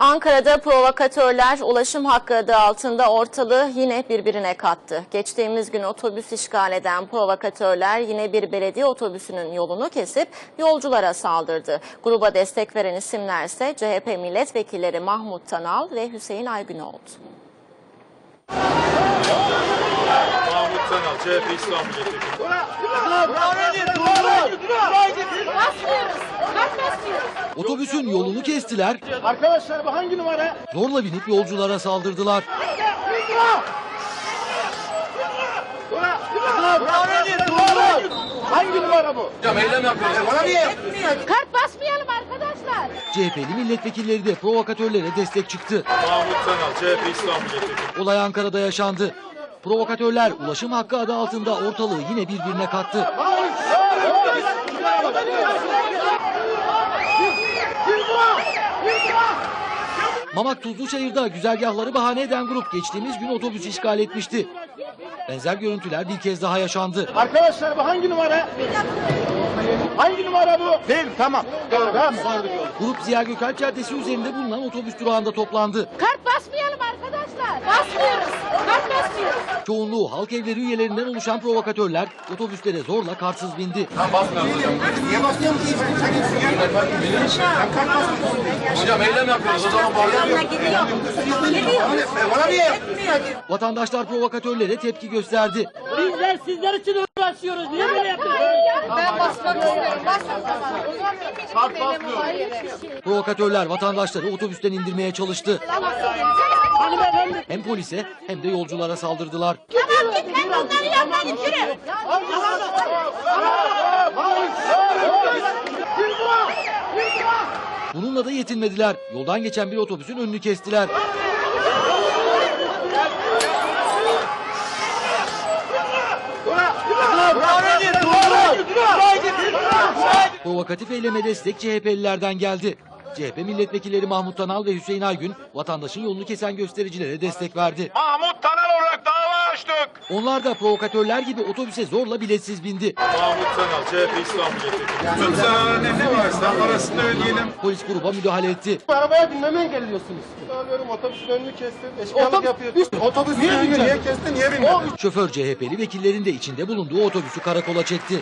Ankara'da provokatörler ulaşım hakkı adı altında ortalığı yine birbirine kattı. Geçtiğimiz gün otobüs işgal eden provokatörler yine bir belediye otobüsünün yolunu kesip yolculara saldırdı. Gruba destek veren isimler ise CHP milletvekilleri Mahmut Tanal ve Hüseyin Aygün oldu. Mahmut Tanal, CHP İslam Milletvekili. Otobüsün yolunu kestiler, Arkadaşlar bu hangi numara? zorla binip yolculara saldırdılar. Hangi numara bu? Kart basmayalım arkadaşlar. CHP'li milletvekilleri de provokatörlere destek çıktı. Mahmut Tanal, CHP İslam Milletvekili. Olay Ankara'da yaşandı. Provokatörler ulaşım hakkı adı altında ortalığı yine birbirine kattı. Mamak Tuzluçayır'da güzergahları bahane eden grup geçtiğimiz gün otobüs işgal etmişti. Benzer görüntüler bir kez daha yaşandı. Arkadaşlar bu hangi numara? Hangi numara bu? Değil tamam. Tamam. Grup Ziya Gökalp Caddesi üzerinde bulunan otobüs durağında toplandı. Kart basmayalım arkadaşlar. Basmıyoruz. Kart basmıyoruz. Çoğunluğu halk evleri üyelerinden oluşan provokatörler otobüslere zorla kartsız bindi. Hocam eylem yapıyoruz, o zaman bağırıyoruz. Vatandaşlar provokatörlere tepki gösterdi. Bizler sizler için uğraşıyoruz. Niye böyle yapıyorsunuz? Ben basmak istiyorum. Basın zaman. O zaman memleket benim hayır. Provokatörler vatandaşları otobüsten indirmeye çalıştı. Hem polise hem de yolculara saldırdılar. Tamam git ben bunları yapma git yürü. Bununla da yetinmediler. Yoldan geçen bir otobüsün önünü kestiler. Provokatif eyleme destek CHP'lilerden geldi. CHP milletvekilleri Mahmut Tanal ve Hüseyin Aygün vatandaşın yolunu kesen göstericilere destek verdi. Mahmut Tanal açtık. Onlar da provokatörler gibi otobüse zorla biletsiz bindi. Mahmut Tanal, CHP İslam Milletvekili. Tüm zararı ne varsa parasını ödeyelim. Polis gruba müdahale etti. Arabaya binmeme engelliyorsunuz. Alıyorum otobüsün önünü kestim. Eşkıyalık yapıyorsun. Otobüs niye önünü niye kestin niye binmedin? Şoför CHP'li vekillerin de içinde bulunduğu otobüsü karakola çekti.